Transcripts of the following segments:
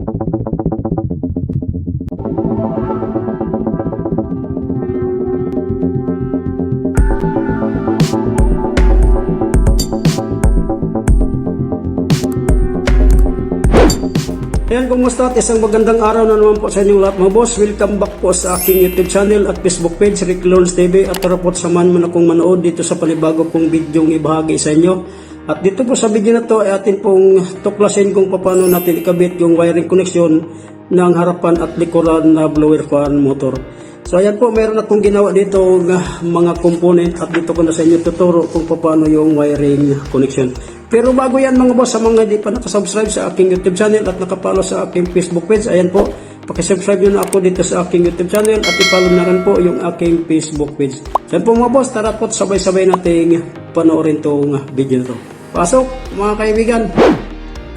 Ayan, kumusta at isang magandang araw na naman po sa inyong lahat mga boss. Welcome back po sa aking YouTube channel at Facebook page, Rick Lawrence TV. At tara po samahan mo na kong manood dito sa panibago kong video ibahagi sa inyo. At dito po sa video na to ay atin pong tuklasin kung paano natin ikabit yung wiring connection ng harapan at likuran na blower fan motor. So ayan po, meron akong ginawa dito mga component at dito ko na sa inyo tuturo kung paano yung wiring connection. Pero bago yan mga boss, sa mga hindi pa nakasubscribe sa aking YouTube channel at nakapalo sa aking Facebook page, ayan po, pakisubscribe nyo na ako dito sa aking YouTube channel at ipollow na rin po yung aking Facebook page. Ayan po mga boss, tara po sabay-sabay nating panoorin tong video na to. Pasok mga kaibigan!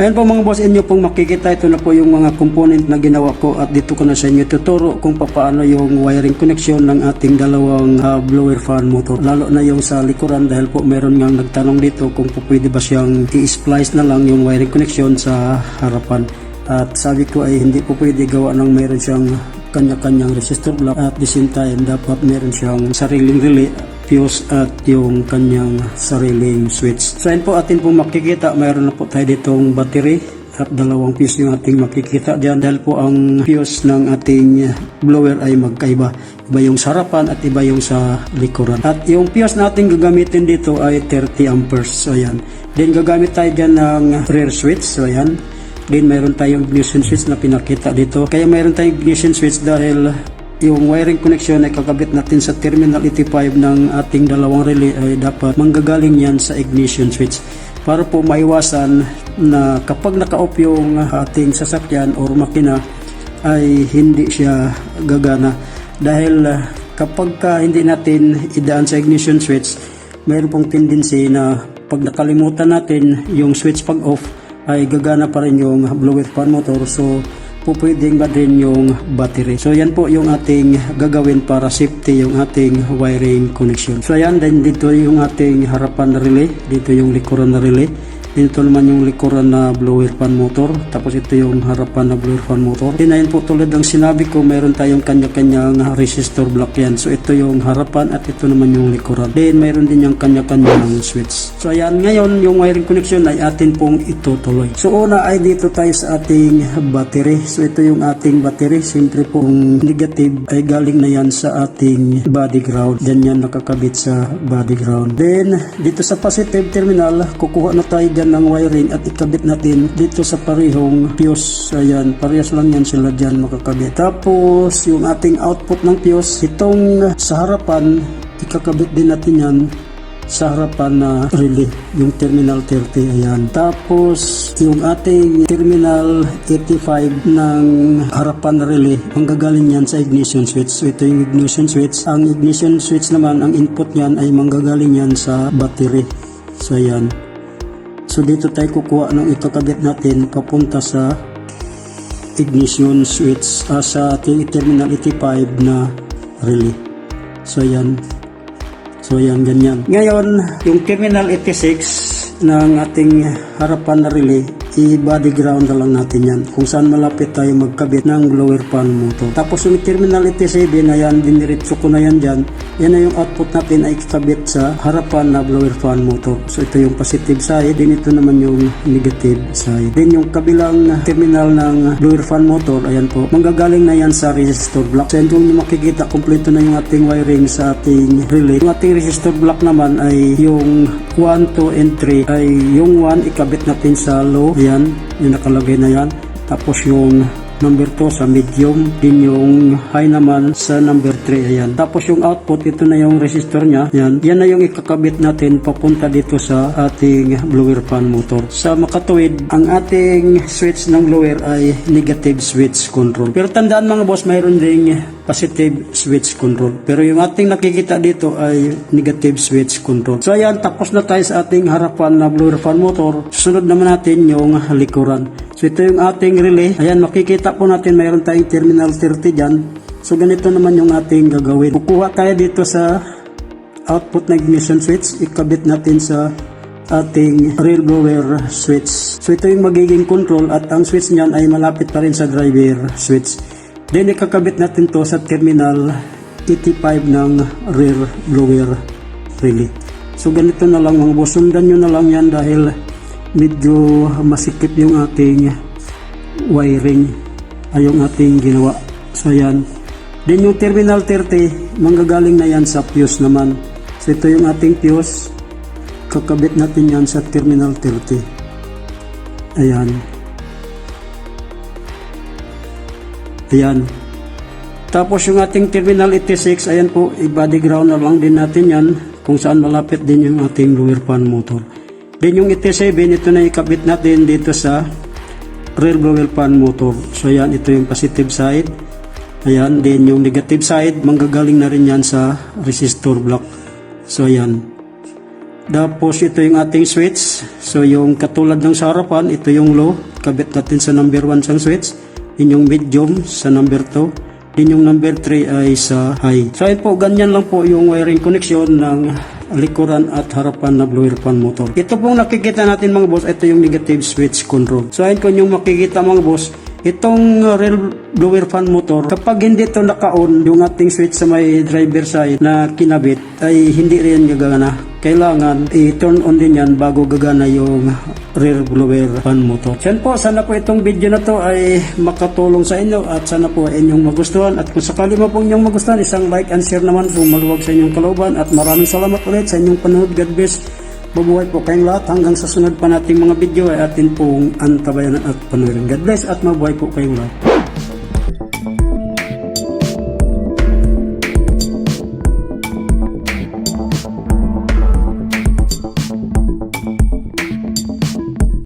Ayan po mga boss, inyo pong makikita ito na po yung mga component na ginawa ko at dito ko na sa inyo tuturo kung paano yung wiring connection ng ating dalawang ah, blower fan motor. Lalo na yung sa likuran dahil po meron nga nagtanong dito kung po pwede ba siyang i-splice na lang yung wiring connection sa harapan. At sabi ko ay hindi po pwede gawa ng meron siyang kanya-kanyang resistor block at the same time dapat meron siyang sariling relay fuse at yung kanyang sariling switch. Yun po atin po makikita, mayroon na po tayo ditong battery at dalawang fuse yung ating makikita dyan dahil po ang fuse ng ating blower ay magkaiba. Iba yung sa harapan at iba yung sa likuran. At yung fuse natin gagamitin dito ay 30 amperes. So yan. Then gagamit tayo dyan ng rear switch. So yan. Then mayroon tayong ignition switch na pinakita dito. Kaya mayroon tayong ignition switch dahil yung wiring connection ay kakabit natin sa terminal 85 ng ating dalawang relay ay dapat manggagaling yan sa ignition switch para po maiwasan na kapag naka-off yung ating sasakyan or makina ay hindi siya gagana. Dahil uh, kapag ka hindi natin idaan sa ignition switch mayroon pong tendency na pag nakalimutan natin yung switch pag off ay gagana pa rin yung blower fan motor. So pupwedeng ba din yung battery. So yan po yung ating gagawin para safety yung ating wiring connection. So yan din dito yung ating harapan na relay, dito yung likuran na relay. Dito naman yung likuran na blower fan motor. Tapos ito yung harapan na blower fan motor. Then po tulad ng sinabi ko, mayroon tayong kanya-kanyang resistor block yan. So ito yung harapan at ito naman yung likuran. Then mayroon din yung kanya-kanyang switch. So ayan, ngayon yung wiring connection ay atin pong itutuloy. So una ay dito tayo sa ating battery. So ito yung ating battery. Siyempre pong negative ay galing na yan sa ating body ground. Yan yan nakakabit sa body ground. Then dito sa positive terminal, kukuha na tayo dyan ng wiring at ikabit natin dito sa parehong fuse. Ayan, parehas lang yan sila dyan makakabit. Tapos yung ating output ng fuse, itong sa harapan, ikakabit din natin yan sa harapan na relay, yung terminal 30, ayan. Tapos, yung ating terminal 85 ng harapan na relay, ang gagaling yan sa ignition switch. So, ito yung ignition switch. Ang ignition switch naman, ang input niyan ay manggagaling yan sa battery. So, ayan. So, dito tayo kukuha ng ikakabit natin papunta sa ignition switch ah, sa ating terminal 85 na relay. So, ayan. So yan, ganyan. Ngayon, yung terminal 86 ng ating harapan na relay, i-body ground na lang natin yan. Kung saan malapit tayo magkabit ng blower fan motor. Tapos yung terminal 87 na yan, diniritso ko na yan dyan. Yan na yung output natin ay kakabit sa harapan na blower fan motor. So ito yung positive side, din ito naman yung negative side. Then yung kabilang terminal ng blower fan motor, ayan po, manggagaling na yan sa resistor block. So yan kung makikita, kompleto na yung ating wiring sa ating relay. Yung ating resistor block naman ay yung 1, 2, and 3 ay yung 1 ikabit natin sa low. Ayan, yung nakalagay na yan. Tapos yung number 2 sa medium, din yung high naman sa number 3, ayan. Tapos yung output, ito na yung resistor niya, ayan. Yan na yung ikakabit natin papunta dito sa ating blower fan motor. Sa makatuwid, ang ating switch ng blower ay negative switch control. Pero tandaan mga boss, mayroon ding positive switch control. Pero yung ating nakikita dito ay negative switch control. So ayan, tapos na tayo sa ating harapan na blower fan motor. Susunod naman natin yung likuran. So ito yung ating relay. Ayan, makikita po natin mayroon tayong terminal 30 dyan. So ganito naman yung ating gagawin. Kukuha tayo dito sa output na ignition switch. Ikabit natin sa ating rear blower switch. So ito yung magiging control at ang switch niyan ay malapit pa rin sa driver switch. Then ikakabit natin to sa terminal 85 ng rear blower relay. So ganito na lang mga boss, sundan nyo na lang yan dahil medyo masikip yung ating wiring ay yung ating ginawa. So yan. Then yung terminal 30, manggagaling na yan sa fuse naman. So ito yung ating fuse. Kakabit natin yan sa terminal 30. Ayan. Ayan. Tapos yung ating terminal 86, ayan po, i-body ground na lang din natin yan kung saan malapit din yung ating lower fan motor. Then yung 87, ito na ikabit natin dito sa rear blower fan motor. So ayan, ito yung positive side. Ayan, then yung negative side, manggagaling na rin yan sa resistor block. So ayan. Tapos ito yung ating switch. So yung katulad ng sa harapan, ito yung low. Kabit natin sa number 1 sang switch. Yun yung medium sa number 2. Din yung number 3 ay sa high. So ayun po, ganyan lang po yung wiring connection ng likuran at harapan na blower fan motor. Ito pong nakikita natin mga boss, ito yung negative switch control. So ayun kung yung makikita mga boss, itong uh, real blower fan motor, kapag hindi ito naka-on, yung ating switch sa may driver side na kinabit, ay hindi rin gagana. Kailangan i-turn on din yan bago gagana yung rear blower fan motor. Yan po, sana po itong video na to ay makatulong sa inyo at sana po ay inyong magustuhan. At kung sakali mo po inyong magustuhan, isang like and share naman kung maluwag sa inyong kalooban. At maraming salamat ulit sa inyong panonood. God bless. Mabuhay po kayong lahat hanggang sa sunod pa nating mga video ay atin pong antabayan at panurin. God bless at mabuhay po kayong lahat.